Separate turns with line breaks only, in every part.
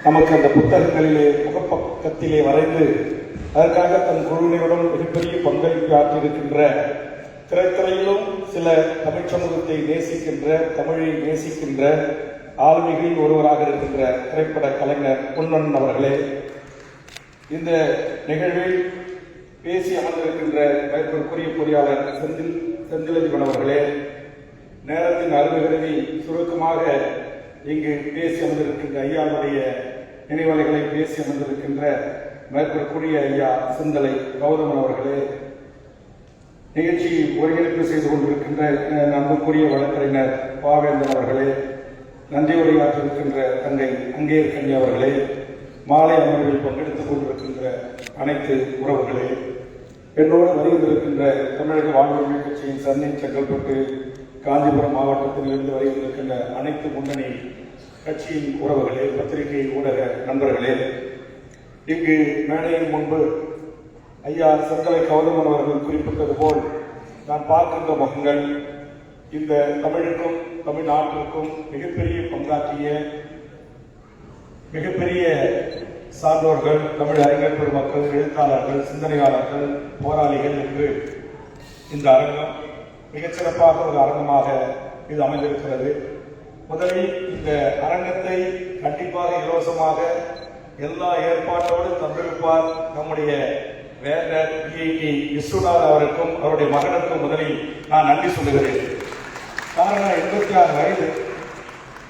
நமக்கு அந்த புத்தகங்களிலே முகப்பக்கத்திலே வரைந்து அதற்காக தன் குழுவினருடன் மிகப்பெரிய பங்களிப்பு ஆற்றியிருக்கின்ற திரைத்துறையிலும் சில தமிழ் சமூகத்தை நேசிக்கின்ற தமிழை நேசிக்கின்ற ஆளுமைகளில் ஒருவராக இருக்கின்ற திரைப்பட கலைஞர் பொன்னன் அவர்களே இந்த நிகழ்வில் பேசி அமர்ந்திருக்கின்ற மேற்கொள்குரிய பொறியாளர் செந்தில் செந்திலதிபன் அவர்களே நேரத்தின் அருமை சுருக்கமாக இங்கு பேசி அமர்ந்திருக்கின்ற ஐயாவுடைய நினைவலைகளை பேசி அமர்ந்திருக்கின்ற மேற்கொள்ளக்கூடிய ஐயா சிந்தலை கௌதமன் அவர்களே நிகழ்ச்சியை ஒருங்கிணைப்பு செய்து கொண்டிருக்கின்ற அஹ், வழக்கறிஞர் பாவேந்தன் அவர்களே நன்றி உரையாற்றிருக்கின்ற தங்கை அங்கே கண்ணி அவர்களே மாலை அமர்வில் பங்கெடுத்துக் கொண்டிருக்கின்ற அனைத்து உறவுகளே என்னோடு வருகின்றிருக்கின்ற தமிழக வாழ்வுரிமை கட்சியின் சென்னை செங்கல்பட்டு காஞ்சிபுரம் மாவட்டத்தில் இருந்து வருகின்றிருக்கின்ற அனைத்து முன்னணி கட்சியின் உறவுகளே பத்திரிகை ஊடக நண்பர்களே இங்கு மேடையின் முன்பு ஐயா சங்கலை கௌதமன் அவர்கள் குறிப்பிட்டது போல் நான் பார்க்கின்ற முகங்கள் இந்த தமிழுக்கும் தமிழ்நாட்டிற்கும் மிகப்பெரிய பங்காற்றிய மிகப்பெரிய சான்றோர்கள் தமிழ் அறிஞர் பெருமக்கள் எழுத்தாளர்கள் சிந்தனையாளர்கள் போராளிகள் என்று இந்த அரங்கம் மிகச்சிறப்பாக ஒரு அரங்கமாக இது அமைந்திருக்கிறது. முதலில் இந்த அரங்கத்தை கண்டிப்பாக இலவசமாக எல்லா ஏற்பாட்டோடு தந்திருப்பார் நம்முடைய வேந்தர் பிஐடி விஸ்வநாத் அவருக்கும் அவருடைய மகனுக்கும் முதலில் நான் நன்றி சொல்லுகிறேன். காரணம் எண்பத்தி ஆறு வயது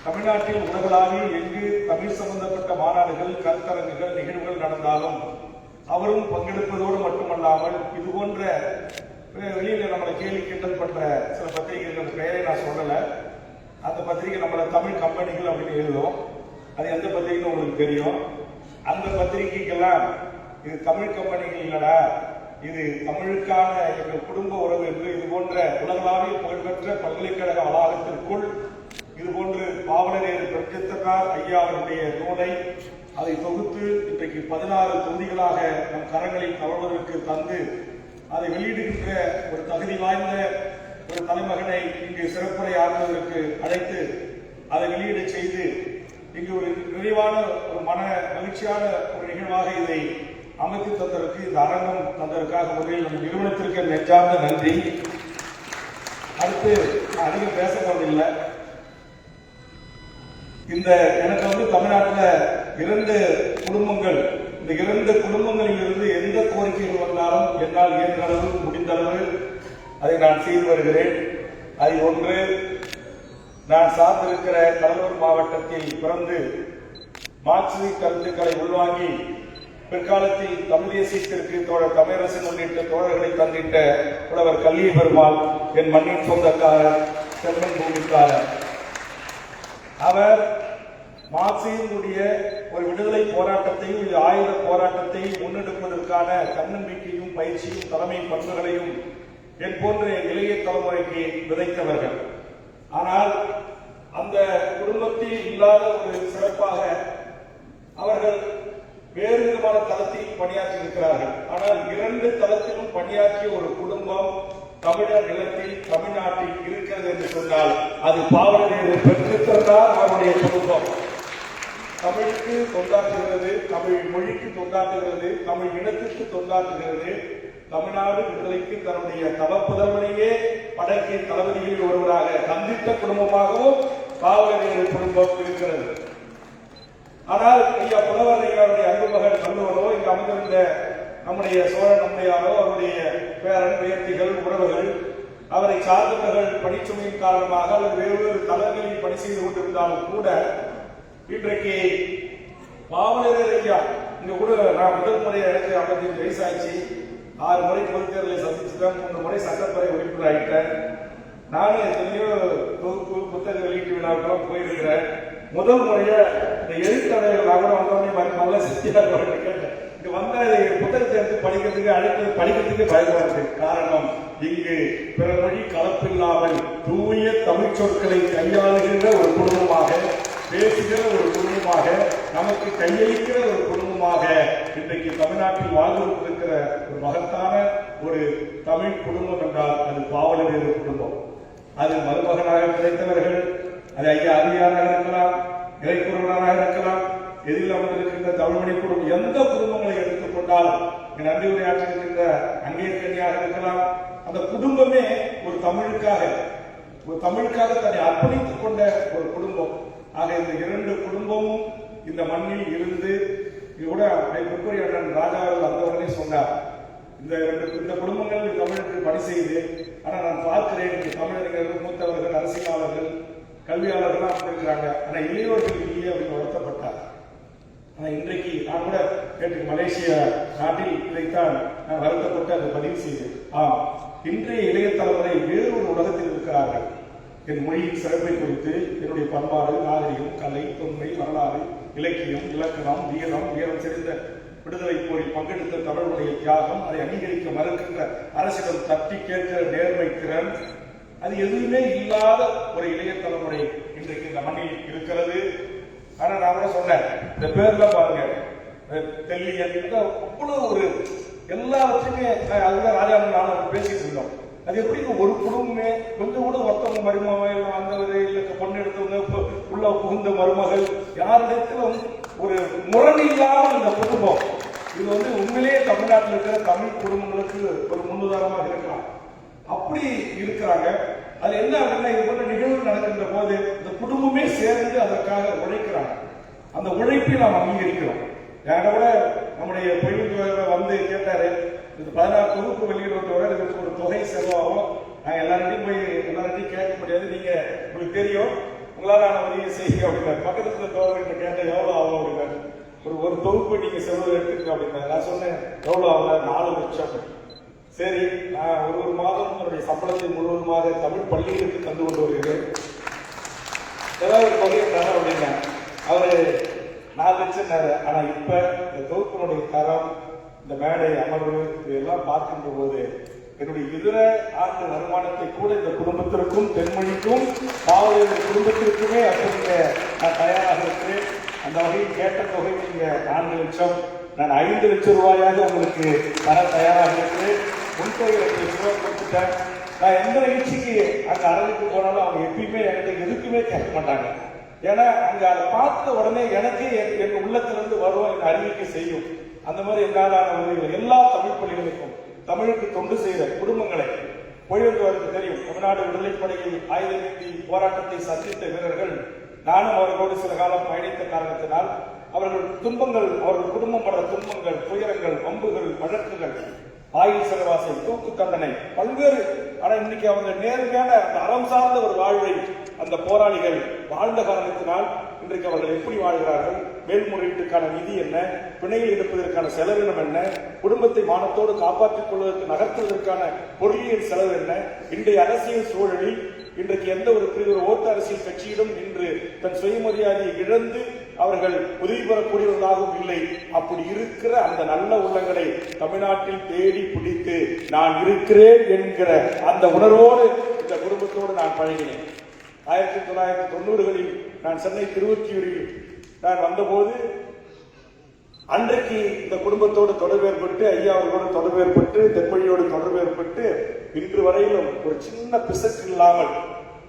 தமிழ்நாட்டில் உலகளாவிய எங்கு தமிழ் சம்பந்தப்பட்ட மாநாடுகள் கருத்தரங்குகள் நிகழ்வுகள் நடந்தாலும் அவரும் பங்கெடுப்பதோடு மட்டுமல்லாமல் இது போன்ற வெளியில நம்மளை கேள்வி கிண்டல் பண்ற சில பத்திரிகைகள் பெயரை நான் சொல்லல. அந்த பத்திரிகை நம்மள தமிழ் கம்பெனிகள் அப்படின்னு எழுதும் அது எந்த பத்திரிகைன்னு உங்களுக்கு தெரியும். அந்த பத்திரிகைக்கெல்லாம் இது தமிழ் கம்பெனிகள் இல்லடா. இது தமிழுக்கான எங்கள் குடும்ப உறவு என்று இது போன்ற உலகளாவிய புகழ்பெற்ற பல்கலைக்கழக வளாகத்திற்குள் இதுபோன்று பாவலரேறு பிரஜத்தனார் ஐயா அவருடைய நூலை அதை தொகுத்து இன்றைக்கு பதினாறு தொகுதிகளாக நம் கரங்களில் தவறுவதற்கு தந்து அதை வெளியிடுகின்ற ஒரு தகுதி வாய்ந்த ஒரு தலைமகனை இங்கு சிறப்புரை ஆற்றுவதற்கு அழைத்து அதை வெளியிட செய்து இங்கு ஒரு நிறைவான ஒரு மன மகிழ்ச்சியான ஒரு நிகழ்வாக இதை அமைத்து தந்ததற்கு இந்த அரங்கம் தந்ததற்காக முதலில் நம் நிறுவனத்திற்கு நெஞ்சார்ந்த நன்றி. அடுத்து அதிகம் பேச போவதில்லை. இந்த எனக்கு வந்து தமிழ்நாட்டில் இரண்டு குடும்பங்கள் இந்த இரண்டு குடும்பங்களில் இருந்து எந்த கோரிக்கைகள் வந்தாலும் என்னால் இயன்ற அளவு முடிந்த அளவு அதை நான் செய்து வருகிறேன். அது ஒன்று நான் சார்ந்திருக்கிற கடலூர் மாவட்டத்தில் பிறந்து மார்க்சிஸ்ட் கருத்துக்களை உள்வாங்கி பிற்காலத்தில் தமிழ் தேசியத்திற்கு தோழர் தமிழரசன் உள்ளிட்ட தோழர்களை தந்திட்ட புலவர் கல்வி பெருமாள் என் மண்ணின் சொந்தக்காரர் செல்வன் பூமிக்காரர். அவர் மார்க்சியனுடைய ஒரு விடுதலை போராட்டத்தையும் இது ஆயுத போராட்டத்தையும் முன்னெடுப்பதற்கான தன்னம்பிக்கையும் பயிற்சியும் தலைமை பண்புகளையும் என் போன்ற இளைய தலைமுறைக்கு விதைத்தவர்கள். ஆனால் அந்த குடும்பத்தில் இல்லாத ஒரு சிறப்பாக அவர்கள் வேறு விதமான தளத்தில் பணியாற்றி இருக்கிறார்கள் ஆனால் இரண்டு தளத்திலும் பணியாற்றிய ஒரு குடும்பம் தமிழர் நிலத்தில் தமிழ்நாட்டில் இருக்கிறது என்று சொன்னால் அது பாவலரேறு பெற்றுத்தந்தார் அவருடைய குடும்பம் தமிழுக்கு தொண்டாற்றுகிறது தமிழ் மொழிக்கு தொண்டாற்றுகிறது தமிழ் இனத்திற்கு தொண்டாற்றுகிறது. தமிழ்நாடு விடுதலைக்கு தன்னுடைய தவப்புதல்வனையே படைக்கு தளபதிகளில் ஒருவராக சந்தித்த குடும்பமாகவும் காவலர்கள் குடும்பம் இருக்கிறது. ஆனால் ஐயா புலவர் ஐயாவுடைய அன்பு மகன் சொல்லுவனோ இங்கு அமர்ந்திருந்த நம்முடைய சோழன் நம்பியாரோ அவருடைய பேரன் பேர்த்திகள் உறவுகள் அவரை சார்ந்தவர்கள் பணிச்சுமையின் காரணமாக அல்லது வேறு தளங்களில் பணி செய்து கொண்டிருந்தாலும் கூட இன்றைக்கு பாவலர் ஐயா இங்க கூட நான் முதல் முறை எனக்கு ஐம்பத்தஞ்சு வயசாச்சு ஆறு முறை பொதுத்தேர்தலை சந்திச்சுட்டேன் மூன்று முறை சட்டப்பேரவை உறுப்பினராயிட்டேன் நானும் எத்தனையோ தொகுப்பு புத்தக வெளியீட்டு விழாக்கெல்லாம் போயிருக்கிறேன். முதல் முறையா இந்த எழுத்தடைகள் நகரம் வந்தோடனே மாதிரி நல்ல சித்தியாக கேட்டேன் இங்க வந்த புத்தகத்தை எடுத்து படிக்கிறதுக்கு அழைப்பது படிக்கிறதுக்கு பயமா இருக்கு. காரணம் இங்கு பிற மொழி கலப்பில்லாமல் தூய தமிழ் சொற்களை கையாளுகின்ற ஒரு குடும்பமாக பேசுகிற ஒரு குடும்பமாக நமக்கு கையளிக்கிற ஒரு குடும்பமாக இன்றைக்கு தமிழ்நாட்டில் வாழ்ந்து கொண்டிருக்கிற ஒரு மகத்தான ஒரு தமிழ் குடும்பம் என்றால் அது பாவலர் குடும்பம். அது மருமகனாக கிடைத்தவர்கள் அது ஐயா அறிவியாராக இருக்கலாம் இறைக்குறவராக இருக்கலாம் எதிரில் அமர்ந்திருக்கின்ற தமிழ்மணி குடும்பம் எந்த குடும்பங்களை எடுத்துக்கொண்டாலும் இங்க நன்றி உரையாற்றிருக்கின்ற அங்கேற்கனியாக இருக்கலாம். அந்த குடும்பமே ஒரு தமிழுக்காக ஒரு தமிழுக்காக தன்னை அர்ப்பணித்துக் கொண்ட ஒரு குடும்பம். ஆக இந்த இரண்டு குடும்பமும் இந்த மண்ணில் இருந்து கூட முப்பரி அண்ணன் ராஜா அவர்கள் அந்த உடனே சொன்னார் இந்த இந்த குடும்பங்கள் தமிழுக்கு பணி செய்து ஆனா நான் பார்க்கிறேன் இங்கு தமிழறிஞர்கள் மூத்தவர்கள் அரசியலாளர்கள் கல்வியாளர்கள்லாம் இருக்கிறாங்க ஆனா இளையோர்கள் இல்லையே அப்படின்னு வருத்தப்பட்டார் ஆனால் இன்றைக்கு நான் கூட நேற்று மலேசியா நாட்டில் இதைத்தான் நான் வருத்தப்பட்டு அதை பதிவு செய்தேன். ஆம் இன்றைய இளைய தலைமுறை வேறு ஒரு உலகத்தில் இருக்கிறார்கள். என் மொழியின் சிறப்பை குறித்து என்னுடைய பண்பாடு நாகரிகம் கலை தொன்மை வரலாறு இலக்கியம் இலக்கணம் வீரம் வீரம் சிறந்த விடுதலை போரில் பங்கெடுத்த தமிழுடைய தியாகம் அதை அங்கீகரிக்க மறுக்கின்ற அரசிடம் தட்டி கேட்கிற நேர்மை திறன் அது எதுவுமே இல்லாத ஒரு இளைய தலைமுறை இன்றைக்கு இந்த மண்ணில் இருக்கிறது. ஆனா நான் கூட சொன்னேன் இந்த பேர்ல பாருங்க. தெல்லியன் அவ்வளவு ஒரு எல்லாத்தையுமே அதுதான் ராஜா நானும் பேசிட்டு இருந்தோம். அது எப்படி ஒரு குடும்பமே கொஞ்சம் கூட ஒருத்தவங்க மருமகள் இல்ல வந்தவர் இல்லை பொண்ணு எடுத்தவங்க உள்ள புகுந்த மருமகள் யாரிடத்திலும் ஒரு முரண் இல்லாமல் இந்த குடும்பம். இது வந்து உண்மையிலேயே தமிழ்நாட்டில் இருக்கிற தமிழ் குடும்பங்களுக்கு ஒரு முன்னுதாரணமாக இருக்கலாம். அப்படி இருக்கிறாங்க. அது என்ன அப்படின்னா இது போன்ற நிகழ்வு நடக்கின்ற போது இந்த குடும்பமே சேர்ந்து அதற்காக உழைக்கிறாங்க. அந்த உழைப்பை நாம் அங்கீகரிக்கிறோம். யாரோட கூட நம்முடைய பொய்வு வந்து கேட்டாரு இது பதினாறு தொகுப்பு வெளியிடுவது இதுக்கு ஒரு தொகை செலவாகும். நாங்கள் எல்லார்ட்டையும் போய் எல்லார்ட்டையும் கேட்க முடியாது. நீங்க உங்களுக்கு தெரியும். உங்களால நான் உதவி செய்யுங்க அப்படின்னாரு. பக்கத்துல கவர்மெண்ட் கேட்டால் எவ்வளவு ஆகும்? அப்படின்னாரு. ஒரு ஒரு தொகுப்பு நீங்க செலவு எடுத்துக்க அப்படின்னாரு. நான் சொன்னேன் எவ்வளவு ஆகல நாலு லட்சம். சரி நான் ஒரு ஒரு மாதம் என்னுடைய சம்பளத்தை முழுவதுமாக தமிழ் பள்ளிகளுக்கு தந்து கொண்டு வருகிறேன். ஏதாவது ஒரு தொகை தர அப்படின்னா அவரு நாலு லட்சம் நேரம் ஆனா இப்ப இந்த தொகுப்பினுடைய தரம் இந்த மேடை அமர்வு இதெல்லாம் பார்க்கின்ற போது என்னுடைய இதர ஆண்டு வருமானத்தை கூட இந்த குடும்பத்திற்கும் தென்மொழிக்கும் பாவலர் குடும்பத்திற்குமே அப்படிங்க நான் தயாராக இருக்கிறேன். அந்த வகையில் கேட்ட தொகை நீங்க நான்கு லட்சம் நான் ஐந்து லட்சம் ரூபாயாக உங்களுக்கு தர தயாராக இருக்கிறேன். முன்தொகை கொடுத்துட்டேன் நான் எந்த நிகழ்ச்சிக்கு அந்த அரங்குக்கு போனாலும் அவங்க எப்பயுமே என்கிட்ட எதுக்குமே கேட்க மாட்டாங்க. ஏன்னா அங்க அதை பார்த்த உடனே எனக்கே என் உள்ளத்திலிருந்து வரும் என் அறிவிக்க செய்யும். அந்த மாதிரி என்னாலான உதவிகள். எல்லா தமிழ் பள்ளிகளுக்கும் தமிழுக்கு தொண்டு செய்த குடும்பங்களை பொழிவந்தவருக்கு தெரியும். தமிழ்நாடு விடுதலைப்படையில் ஆயுத நீதி போராட்டத்தை சந்தித்த வீரர்கள் நானும் அவர்களோடு சில காலம் பயணித்த காரணத்தினால் அவர்கள் துன்பங்கள் அவர்கள் குடும்பம் படுற துன்பங்கள் துயரங்கள் வம்புகள் வழக்குகள் ஆயுள் சிறைவாசை தூக்கு தண்டனை பல்வேறு ஆனா இன்னைக்கு அவங்க நேர்மையான அந்த அறம் சார்ந்த ஒரு வாழ்வை அந்த போராளிகள் வாழ்ந்த காரணத்தினால் இன்றைக்கு அவர்கள் எப்படி வாழ்கிறார்கள்? மேல்முறையீட்டுக்கான நிதி என்ன? பிணையில் எடுப்பதற்கான செலவினம் என்ன? குடும்பத்தை மானத்தோடு காப்பாற்றிக் கொள்வதற்கு நகர்த்துவதற்கான பொருளியல் செலவு என்ன? இன்றைய அரசியல் சூழலில் இன்றைக்கு எந்த ஒரு பிரிவு ஓட்டு அரசியல் கட்சியிடம் இன்று தன் சுயமரியாதையை இழந்து அவர்கள் உதவி பெறக்கூடியவர்களாகவும் இல்லை. அப்படி இருக்கிற அந்த நல்ல உள்ளங்களை தமிழ்நாட்டில் தேடி பிடித்து நான் இருக்கிறேன் என்கிற அந்த உணர்வோடு இந்த குடும்பத்தோடு நான் பழகினேன். ஆயிரத்தி தொள்ளாயிரத்தி தொண்ணூறுகளில் நான் சென்னை திருவொற்றியூரில் நான் வந்தபோது அன்றைக்கு இந்த குடும்பத்தோடு தொடர்பு ஏற்பட்டு ஐயா அவர்களோடு தொடர்பு ஏற்பட்டு தென்மொழியோடு தொடர்பு ஏற்பட்டு இன்று வரையிலும் ஒரு சின்ன பிசக்கு இல்லாமல்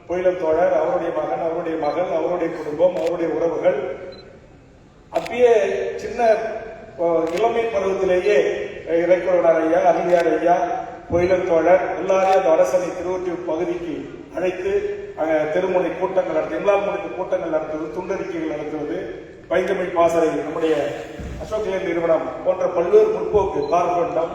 புயலத்தோழர் அவருடைய மகன் அவருடைய மகள் அவருடைய குடும்பம் அவருடைய உறவுகள் அப்பயே சின்ன இளமை பருவத்திலேயே இறைக்குறவனார் ஐயா அருளியார் ஐயா கோயிலம் தோழர் எல்லாரையும் அந்த அரசனை திருவொற்றி பகுதிக்கு அழைத்து அங்க கூட்டங்கள் நடத்தி எங்களால் முடிந்த கூட்டங்கள் நடத்துவது துண்டறிக்கைகள் நடத்துவது பைந்தமிழ் பாசறை நம்முடைய அசோக் லேண்ட் நிறுவனம் போன்ற பல்வேறு முற்போக்கு கார்பண்டம்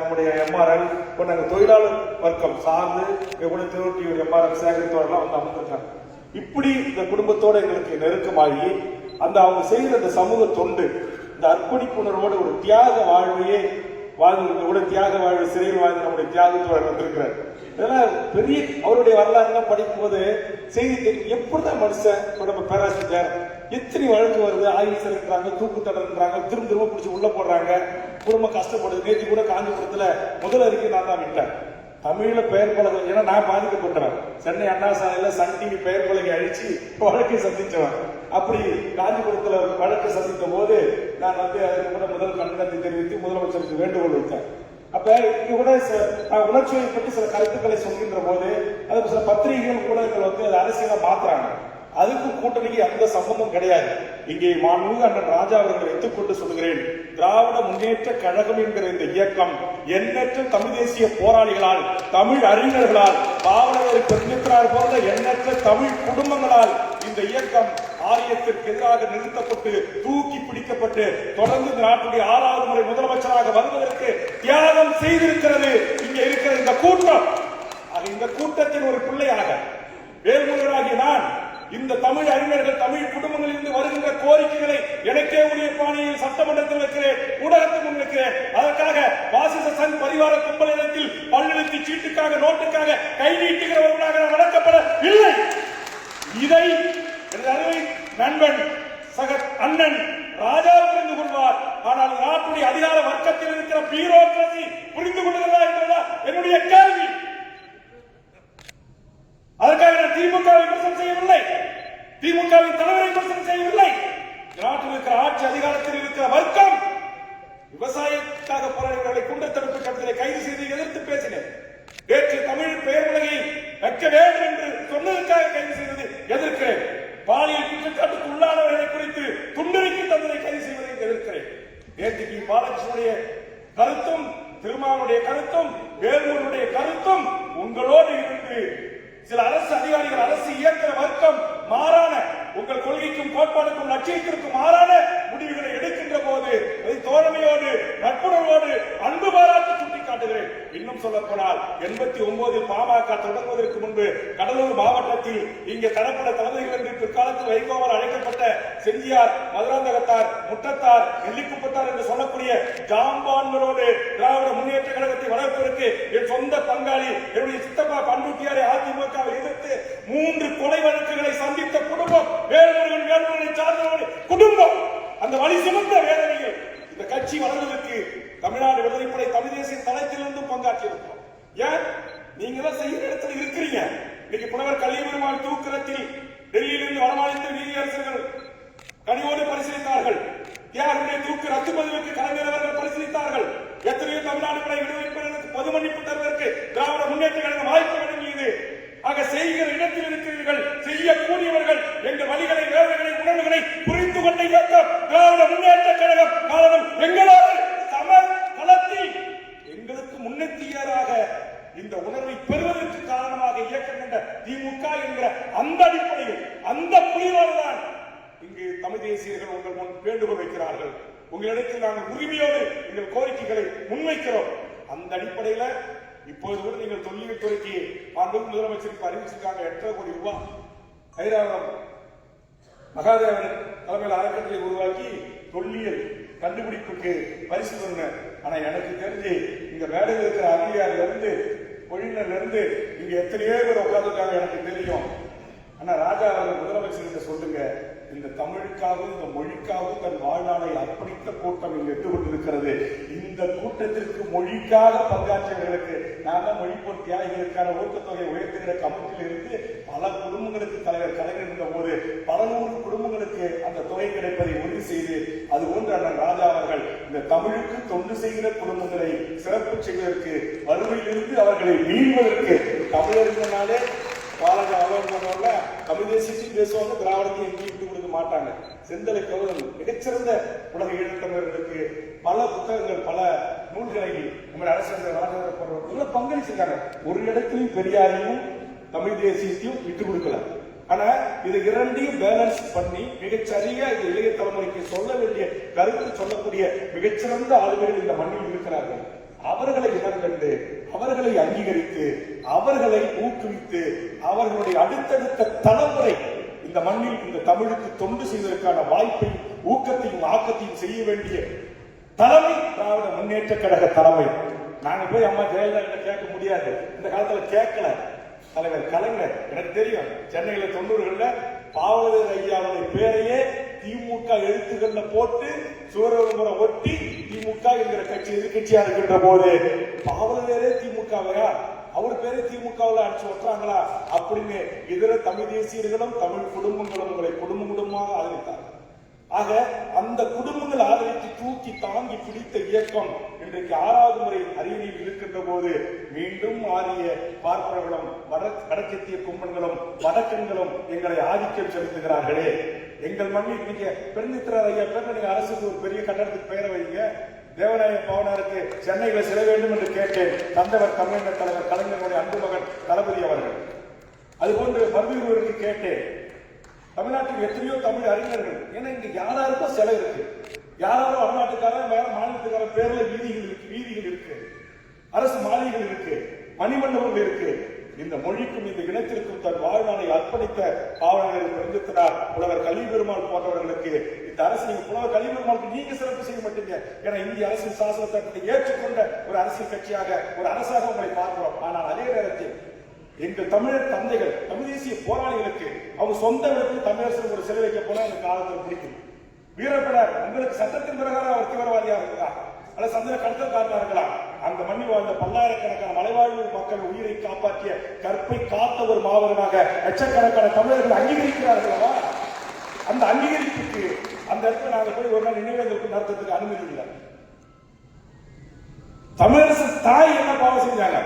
நம்முடைய எம்ஆர்எல் போன்ற நாங்கள் தொழிலாளர் வர்க்கம் சார்ந்து இங்க திருவொற்றியூர் எம்ஆர்எல் சேகரித்தோரெல்லாம் வந்து அமர்ந்திருக்காங்க. இப்படி இந்த குடும்பத்தோடு எங்களுக்கு நெருக்கமாகி அந்த அவங்க செய்கிற அந்த சமூக தொண்டு இந்த அர்ப்பணிப்புணர்வோட ஒரு தியாக வாழ்வையே வாழ்ந்து கூட தியாக வாழ்வு சிறையில் வாழ்ந்து நம்முடைய தியாகத்தோடு வந்திருக்கிறார். இதெல்லாம் பெரிய அவருடைய வரலாறுலாம் படிக்கும்போது செய்தி தெரியும் எப்படிதான் மனுஷன் நம்ம பேராசிரியர் எத்தனை வழக்கு வருது ஆயுள் சிறைக்கிறாங்க தூக்கு தடன்றாங்க திரும்ப திரும்ப பிடிச்சி உள்ள போடுறாங்க குடும்பம் கஷ்டப்படுது நேற்று கூட காஞ்சிபுரத்துல முதல் அறிக்கை நான் தான் விட்டேன். தமிழ்ல பெயர் பலகை ஏன்னா நான் பாதிக்கப்பட்டேன் சென்னை அண்ணா சாலையில சன் டிவி பெயர் பலகை அழிச்சு வழக்கை சந்திச்சவன். அப்படி காஞ்சிபுரத்தில் வழக்கு சந்தித்த போது நான் வந்து அதற்கு கூட முதல் கண்டனத்தை தெரிவித்து முதலமைச்சருக்கு வேண்டுகோள் வைத்தேன் அப்ப இங்க கூட ச- நான் உணர்ச்சியை பற்றி சில கருத்துக்களை சொல்கின்ற போது அது சில பத்திரிகைகள் ஊடகங்கள் வந்து அது அரசியலாக மாத்துறாங்க. அதுக்கு கூட்டணிக்கு எந்த சம்பந்தம் கிடையாது. இங்கே மாண்புமிகு அண்ணன் ராஜா அவர்களை எடுத்துக்கொண்டு சொல்கிறேன் திராவிட முன்னேற்ற கழகம் என்கிற இந்த இயக்கம் எண்ணற்ற தமிழ் தேசிய போராளிகளால் தமிழ் அறிஞர்களால் பாவலர் பெருமித்திரார் போன்ற எண்ணற்ற தமிழ் குடும்பங்களால் இந்த இயக்கம் ஆரியத்திற்கு எதிராக நிறுத்தப்பட்டு தூக்கி பிடிக்கப்பட்டு தொடர்ந்து இந்த நாட்டுடைய ஆறாவது முறை முதலமைச்சராக வருவதற்கு தியாகம் செய்திருக்கிறது. இங்கே இருக்கிற இந்த கூட்டம். அது இந்த கூட்டத்தின் ஒரு பிள்ளையாக வேல்முருகனாகிய நான் இந்த தமிழ் அறிஞர்கள் தமிழ் குடும்பங்களிலிருந்து வருகின்ற கோரிக்கைகளை எனக்கே உரிய பாணியில் சட்டமன்றத்தில் வைக்கிறேன் ஊடகத்தில் முன்வைக்கிறேன் அதற்காக வாசிச சங் பரிவார கும்பலிடத்தில் பல்லெழுத்து சீட்டுக்காக நோட்டுக்காக கை நீட்டுகிறவர்களாக நான் வளர்க்கப்பட இல்லை. இதை நண்பன் சக அண்ணன் ராஜா புரிந்து கொள்வார். ஆனால் நாட்டுடைய அதிகார வர்க்கத்தில் இருக்கிற பியூரோக்ரசி புரிந்து கொள்கிறதா என்பதா என்னுடைய கேள்வி. அதற்காக நான் திமுக விமர்சனம் செய்யவில்லை. திமுகவின் தலைவரை விமர்சனம் செய்யவில்லை. நாட்டில் இருக்கிற ஆட்சி அதிகாரத்தில் இருக்கிற வர்க்கம் விவசாயத்துக்காக போராடியவர்களை குண்டத்தடுப்பு சட்டத்தில் கைது செய்து எதிர்த்து பேசினேன் நேற்று தமிழ் பெயர் உலகை வைக்க வேண்டும் என்று சொன்னதற்காக கைது செய்தது எதிர்க்கிறேன் பாலியல் குற்றச்சாட்டுக்கு உள்ளானவர்களை குறித்து துண்டறிக்கை தந்ததை கைது செய்வதை எதிர்க்கிறேன். நேற்றுக்கு பாலகிருஷ்ணனுடைய கருத்தும் திருமாவனுடைய கருத்தும் வேலூருடைய கருத்தும் உங்களோடு இருந்து சில அரசு அதிகாரிகள் அரசு இயக்கிற வர்க்கம் மாறான உங்கள் கொள்கைக்கும் கோட்பாடுக்கும் லட்சியத்திற்கும் மாறான முடிவுகளை எடுக்கின்ற போது அதை தோழமையோடு நட்புணர்வோடு அன்பு பாராட்டி சுட்டிக்காட்டுகிறேன். இன்னும் சொல்ல போனால் எண்பத்தி ஒன்பதில் பாமக தொடங்குவதற்கு முன்பு கடலூர் மாவட்டத்தில் இங்கே தரப்பட தலைமைகள் என்று பிற்காலத்தில் வைகோவால் அழைக்கப்பட்ட செஞ்சியார் மதுராந்தகத்தார் முட்டத்தார் நெல்லிக்குப்பத்தார் என்று சொல்லக்கூடிய ஜாம்பான்களோடு திராவிட முன்னேற்ற கழகத்தை வளர்ப்பதற்கு என் சொந்த பங்காளி என்னுடைய சித்தப்பா பண்ருட்டியாரை அதிமுகவை எதிர்த்து மூன்று கொலை வழக்குகளை சந்தித்த குடும்பம் வேல்முருகன் வேல்முருகனை சார்ந்தவர்கள் குடும்பம். அந்த வழி சுமந்த வேதனையில் இந்த கட்சி வளர்வதற்கு தமிழ்நாடு விடுதலைப்படை தமிழ் தேசிய தளத்திலிருந்து பங்காற்றி இருக்கிறோம் ஏன்? நீங்க தான் செய்யற இடத்துல இருக்கிறீங்க. இன்னைக்கு புலவர் கல்விபெருமாள் தூக்குறத்தில் டெல்லியிலிருந்து வடமாநிலத்தில் நீதியரசர்கள் கனிவோடு பரிசீலித்தார்கள். தியாகருடைய தூக்கு ரத்து பதிவுக்கு கலைஞர் அவர்கள் பரிசீலித்தார்கள். எத்தனையோ தமிழ்நாடு படை விடுதலை படையினருக்கு பொது மன்னிப்பு தருவதற்கு திராவிட முன்னேற்ற கழகம் வாய்ப்பு வழங்கியது. ஆக செய்கிற இடத்தில் இருக்கிறீர்கள் செய்யக்கூடியவர்கள் எங்கள் வழிகளை வேதனைகளை உணர்வுகளை புரிந்து கொண்ட இயக்கம் திராவிட முன்னேற்ற கழகம். காரணம் எங்களோடு சம களத்தில் எங்களுக்கு முன்னெத்தியராக இந்த உணர்வை பெறுவதற்கு காரணமாக இயக்கம் என்ற திமுக என்ற அந்த அடிப்படையில் அந்த புலியோடு தான் இங்கு தமிழ் தேசியர்கள் உங்கள் முன் வேண்டுகோள் வைக்கிறார்கள். உங்களிடத்தில் நாங்கள் உரிமையோடு எங்கள் கோரிக்கைகளை முன்வைக்கிறோம். அந்த அடிப்படையில இப்போது கூட நீங்கள் தொல்லியல் துறைக்கு முதலமைச்சருக்கு அறிவிச்சிருக்காங்க. எட்டரை கோடி ரூபாய்? ஐராவரம் மகாதேவன் தலைமையில் அறக்கட்டளை உருவாக்கி தொல்லியல் கண்டுபிடிப்புக்கு பரிசு சொன்னேன் ஆனா எனக்கு தெரிஞ்சு இங்க மேடையில் இருக்கிற அதிகாரில இருந்து பொழினர்ல இருந்து இங்க எத்தனையோ பேர் உட்கார்ந்துருக்காங்க எனக்கு தெரியும். ஆனா ராஜா அவர்கள் முதலமைச்சர்கிட்ட சொல்லுங்க. இந்த தமிழுக்காகவும் இந்த மொழிக்காகவும் தன் வாழ்நாளை அர்ப்பணித்த கூட்டம் இங்கு எட்டு கொண்டிருக்கிறது இந்த கூட்டத்திற்கு மொழிக்காக பங்காற்றியவர்களுக்கு நாங்க மொழிப்போர் தியாகிகளுக்கான ஊக்கத்தொகை உயர்த்துகிற கமிட்டியில் இருந்து பல குடும்பங்களுக்கு தலைவர் கலைஞர் இருந்த போது பல நூறு குடும்பங்களுக்கு அந்த தொகை கிடைப்பதை உறுதி செய்து அது போன்று அண்ணன் ராஜா அவர்கள் இந்த தமிழுக்கு தொண்டு செய்கிற குடும்பங்களை சிறப்பு செய்வதற்கு வறுமையிலிருந்து அவர்களை மீள்வதற்கு தமிழர்களாலே பாலக அலுவலகம்ல தமிழ் தேசியத்தையும் பேசுவாங்க திராவிடத்தையும் எங்கேயும் மாட்டாங்க. செந்தலை கவுதல் மிகச்சிறந்த உலக ஈழத்தமிழர்களுக்கு பல புத்தகங்கள் பல நூல்களை நம்ம அரசர் ராஜேந்திர போன்றவர்கள் பங்களிச்சிருக்காங்க. ஒரு இடத்துலையும் பெரியாரையும் தமிழ் தேசியத்தையும் விட்டு கொடுக்கல. ஆனா இது இரண்டையும் பேலன்ஸ் பண்ணி மிகச்சரியா இந்த இளைய தலைமுறைக்கு சொல்ல வேண்டிய கருத்து சொல்லக்கூடிய மிகச்சிறந்த ஆளுமைகள் இந்த மண்ணில் இருக்கிறார்கள். அவர்களை இடம் கண்டு அவர்களை அங்கீகரித்து அவர்களை ஊக்குவித்து அவர்களுடைய அடுத்தடுத்த தலைமுறை இந்த மண்ணில் இந்த தமிழுக்கு தொண்டு செய்வதற்கான வாய்ப்பை ஊக்கத்தையும் ஆக்கத்தையும் செய்ய வேண்டிய தலைமை திராவிட முன்னேற்ற கழக தலைமை. நாங்க போய் அம்மா ஜெயலலிதா கிட்ட கேட்க முடியாது. இந்த காலத்துல கேட்கல. தலைவர் கலைஞர் எனக்கு தெரியும். சென்னையில தொண்ணூறுகள்ல பாவலர் ஐயாவுடைய பேரையே திமுக எழுத்துக்கள்ல போட்டு சூரவரை ஒட்டி திமுக என்கிற கட்சி எதிர்கட்சியா இருக்கின்ற போது பாவலரே திமுகவையா? அவர் பேரை திமுகவில் அடிச்சு ஒட்டுறாங்களா? அப்படின்னு இதர தமிழ் தேசியர்களும் தமிழ் குடும்பங்களும் உங்களை குடும்ப குடும்பமாக ஆதரித்தார்கள். ஆக அந்த குடும்பங்கள் ஆதரித்து தூக்கி தாங்கி பிடித்த இயக்கம் இன்றைக்கு ஆறாவது முறை அரியணையில் இருக்கின்ற போது மீண்டும் ஆரிய பார்ப்பனர்களும் வட வடக்கத்திய கும்பன்களும் வடக்கன்களும் எங்களை ஆதிக்கம் செலுத்துகிறார்களே. எங்கள் மண்ணில் நீங்க பெருந்தித்திரார் ஐயா பேர் நீங்க அரசுக்கு ஒரு பெரிய கட்டடத்துக்கு பெயரை வைங்க. தேவநாயகம் பவனாருக்கு சென்னையில் சில வேண்டும் என்று கேட்டேன். தந்தவர் தமிழக தலைவர் கலைஞருடைய அன்பு மகன் தளபதி அவர்கள். அதுபோன்று மருதூருக்கு கேட்டேன். தமிழ்நாட்டில் எத்தனையோ தமிழ் அறிஞர்கள் ஏன்னா இங்க யாராருக்கும் சிலை இருக்கு. யாரோ வடநாட்டுக்காரன் வேற மாநிலத்துக்காரன் பேர்ல வீதிகள் இருக்கு வீதிகள் இருக்கு. அரசு மாளிகைகள் இருக்கு மணிமண்டபங்கள் இருக்கு. இந்த மொழிக்கும் இந்த இனத்திற்கும் தன் வாழ்நாளை அர்ப்பணித்த பாவலர் பெருந்தித்தனார் புலவர் கல்வி பெருமாள் போன்றவர்களுக்கு இந்த அரசு நீங்க புலவர் கல்வி பெருமாளுக்கு நீங்க சிறப்பு செய்ய மாட்டீங்க ஏன்னா இந்திய அரசின் சாசன சட்டத்தை ஏற்றுக்கொண்ட ஒரு அரசியல் கட்சியாக ஒரு அரசாக உங்களை பார்க்கிறோம். ஆனால் அதே நேரத்தில் எங்கள் தமிழர் தந்தைகள் தமிழ் தேசிய போராளிகளுக்கு அவங்க சொந்த இடத்தில் தமிழரசு ஒரு சிலை வைக்க போனா எனக்கு காலத்தில் பிடிக்கும் வீரப்பட உங்களுக்கு சட்டத்தின் பிரகாரம் அவர் தீவிரவாதியாக இருக்கிறார் அல்ல சந்திர கடத்தல்காரனா இருக்கலாம் அந்த மண்ணில் வாழ்ந்த பல்லாயிரக்கணக்கான மலைவாழ்வு மக்கள் உயிரை காப்பாற்றிய கற்பை காத்த ஒரு மாவீரனாக லட்சக்கணக்கான தமிழர்கள் அங்கீகரிக்கிறார்களா அந்த அங்கீகரிப்புக்கு அந்த இடத்துல நாங்கள் போய் ஒரு நாள் நினைவேந்தலுக்கு நடத்துறதுக்கு அனுமதி இல்லை. தமிழரசு தாய் என்ன பாவம் செஞ்சாங்க?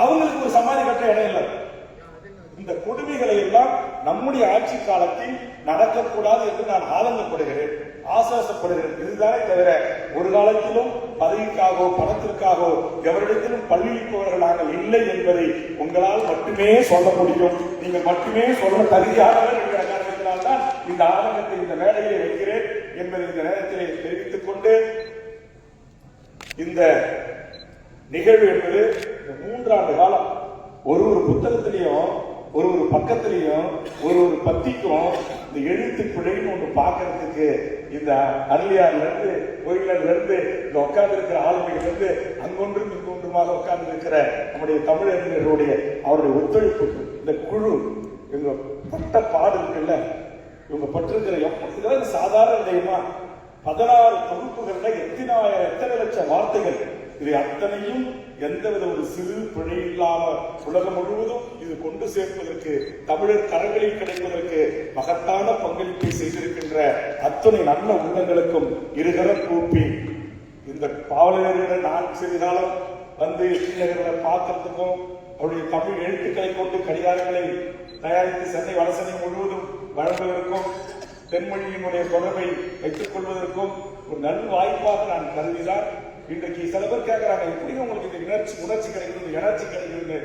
அவங்களுக்கு ஒரு சமாதி கட்ட இடம் இல்லை. இந்த கொடுமைகளை எல்லாம் நம்முடைய ஆட்சி காலத்தில் நடக்கக்கூடாது என்று நான் ஆதங்கப்படுகிறேன். ஆசாசப்படுகிறேன் இதுதானே தவிர ஒரு காலத்திலும் பதவிக்காகவோ பணத்திற்காகவோ எவரிடத்திலும் பள்ளிப்பவர்கள் நாங்கள் இல்லை என்பதை உங்களால் மட்டுமே சொல்ல முடியும். நீங்கள் மட்டுமே சொல்ல தகுதியானவர் என்கிற தான் இந்த ஆதங்கத்தை இந்த மேடையிலே வைக்கிறேன் என்பதை இந்த நேரத்திலே தெரிவித்துக் கொண்டு இந்த நிகழ்வு என்பது மூன்றாண்டு காலம். ஒரு ஒரு புத்தகத்திலையும் ஒரு ஒரு பக்கத்திலையும் ஒரு ஒரு பத்திக்கும் இந்த எழுத்து பிழைன்னு ஒன்று பார்க்கறதுக்கு இந்த அருளியார்லேருந்து கோயிலர்லேருந்து இந்த உட்கார்ந்து இருக்கிற ஆளுமைகள் அங்கொன்றும் இங்கொன்றுமாக உட்கார்ந்து இருக்கிற நம்முடைய தமிழறிஞர்களுடைய அவருடைய ஒத்துழைப்பு இந்த குழு இவங்க பட்ட பாடு இருக்குல்ல இவங்க பட்டிருக்கிற இதெல்லாம் சாதாரண விடயமா? பதினாறு தொகுப்புகள்ல எத்தனாயிரம் எத்தனை லட்சம் வார்த்தைகள் இதை அத்தனையும் எந்தவித ஒரு சிறு பிழை இல்லாத உலகம் முழுவதும் இது கொண்டு சேர்ப்பதற்கு தமிழர் கரங்களில் கிடைப்பதற்கு மகத்தான பங்களிப்பை செய்திருக்கின்ற அத்தனை நல்ல உள்ளங்களுக்கும் இருகரம் கூப்பி. இந்த பாவலர்களை நான் சிறிதாலம் வந்து இளைஞர்களை பார்க்கறதுக்கும் அவருடைய தமிழ் எழுத்துக்களை கொண்டு கடிகாரங்களை தயாரித்து சென்னை வடசென்னை முழுவதும் வழங்குவதற்கும் தென்மொழியினுடைய தொடர்பை வைத்துக் கொள்வதற்கும் ஒரு நல் வாய்ப்பாக நான் கருதிதான் இன்றைக்கு சில பேர் கேட்கறாங்க எப்படி உங்களுக்கு இந்த உணர்ச்சி உணர்ச்சி கிடைக்கிறது எனர்ஜி கிடைக்கிறது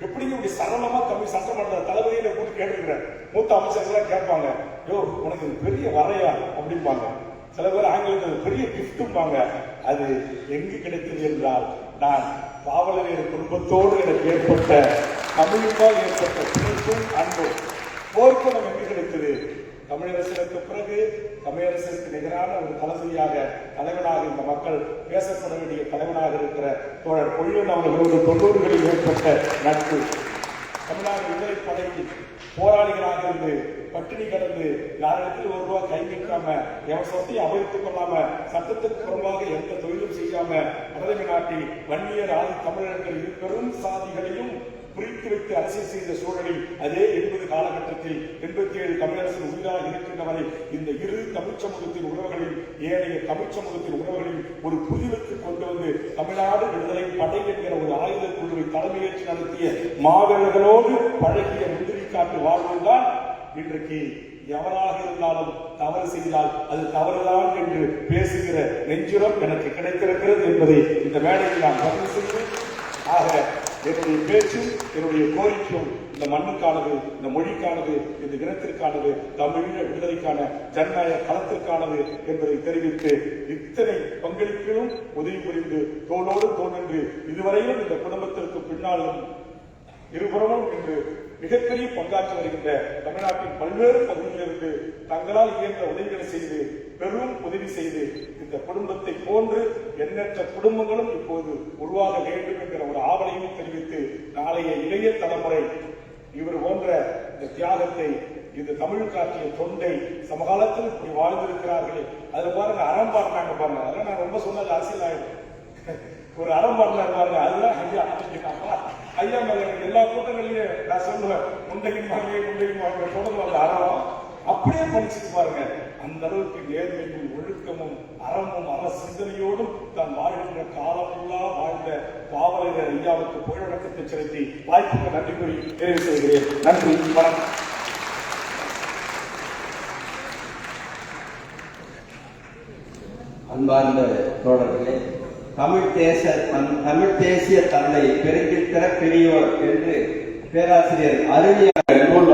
எப்படி இப்படி சரளமா தமிழ் சட்டமன்ற தளபதியில கூட்டு கேட்டுக்கிறேன் மூத்த அமைச்சர்கள்லாம் கேட்பாங்க யோ உனக்கு பெரிய வரையா? அப்படிம்பாங்க. சில பேர் ஆங்கிலத்தில் பெரிய கிஃப்ட்டும்பாங்க அது எங்கு கிடைத்தது என்றால் நான் பாவலரின் குடும்பத்தோடு எனக்கு ஏற்பட்ட தமிழுக்கால் ஏற்பட்ட பிணைப்பும் அன்பும் போர்க்குணம் எங்கு கிடைத்தது? தமிழரசனுக்கு பிறகு தமிழரசனுக்கு நிகரான ஒரு தளபதியாக தலைவனாக இந்த மக்கள் பேசப்பட வேண்டிய தலைவனாக இருக்கிற தோழர் பொழியன் அவர்களோடு தொண்ணூறுகளில் ஏற்பட்ட நட்பு. தமிழ்நாடு விடுதலை படையில் போராளிகளாக இருந்து பட்டினி கடந்து யாரிடத்தில் ஒரு ரூபா கை நிற்காம எவன் சொத்தையும் அபகரித்துக் கொள்ளாம சட்டத்துக்கு புறம்பாக எந்த தொழிலும் செய்யாம வடதமை நாட்டில் வன்னியர் ஆதி தமிழர்கள் இரு பெரும் சாதிகளையும் குறித்து வைத்து அரசியல் செய்த சூழலில் அதே எண்பது காலகட்டத்தில் எண்பத்தி ஏழு தமிழரசு உயிராக இருக்கின்ற வரை இந்த இரு தமிழ் சமூகத்தின் உறவுகளில் ஏனைய தமிழ் சமூகத்தின் உறவுகளில் ஒரு புதிவுக்கு கொண்டு வந்து தமிழ்நாடு விடுதலை படை என்கிற ஒரு ஆயுத குழுவை தலைமையேற்று நடத்திய மாவீரர்களோடு பழகிய முந்திரி காட்டு வாழ்வுதான் இன்றைக்கு எவராக இருந்தாலும் தவறு செய்தால் அது தவறுதான் என்று பேசுகிற நெஞ்சுரம் எனக்கு கிடைத்திருக்கிறது என்பதை இந்த மேடையில் நான் பதிவு செய்து ஆக என்னுடைய பேச்சும் என்னுடைய கோரிக்கையும் இந்த மண்ணுக்கானது இந்த மொழிக்கானது இந்த இனத்திற்கானது தமிழீழ விடுதலைக்கான ஜனநாயக களத்திற்கானது என்பதை தெரிவித்து இத்தனை பங்களிப்பிலும் உதவி புரிந்து தோளோடு தோன்றி இதுவரையிலும் இந்த குடும்பத்திற்கு பின்னாலும் இருபுறமும் இன்று மிகப்பெரிய பங்காற்றி வருகின்ற தமிழ்நாட்டின் பல்வேறு பகுதிகளிலிருந்து தங்களால் இயன்ற உதவிகளை செய்து பெரும் உதவி செய்து இந்த குடும்பத்தை போன்று எண்ணற்ற குடும்பங்களும் இப்போது உருவாக வேண்டும் என்கிற ஒரு ஆவலையும் தெரிவித்து நாளைய இளைய தலைமுறை இவர் போன்ற இந்த தியாகத்தை இந்த தமிழ் காட்டிய தொண்டை சமகாலத்தில் இப்படி வாழ்ந்திருக்கிறார்களே. அதுல பாருங்க அறம் பாடுறாங்க பாருங்க. அதெல்லாம் நான் ரொம்ப சொன்னது அரசியல் ஆயிடும் ஒரு அறம் பாடுறாரு பாருங்க. அதுதான் ஐயா ஆரம்பிக்கிறாங்களா ஐயா மேல எல்லா கூட்டங்களையும் நான் சொல்லுவேன் முண்டையின் மகளே முண்டையின் மகளே தொடர்ந்து வந்த அறம். அப்படியே படிச்சுட்டு பாருங்க. அந்த அளவுக்கு நேர்மையும் ஒழுக்கமும் அறமும் அற சிந்தனையோடும் தான் வாழ்கின்ற காலமெல்லாம் வாழ்ந்த பாவலர் ஐயாவுக்கு புகழடக்கத்தை செலுத்தி வாய்ப்புக்கு நன்றி கூறி நிறைவு செய்கிறேன். நன்றி வணக்கம்.
அன்பார்ந்த தோழர்களே தமிழ் தேச தமிழ் தேசிய தந்தை பெருங்கித்திர பெரியோர் என்று பேராசிரியர் அருளிய நூல்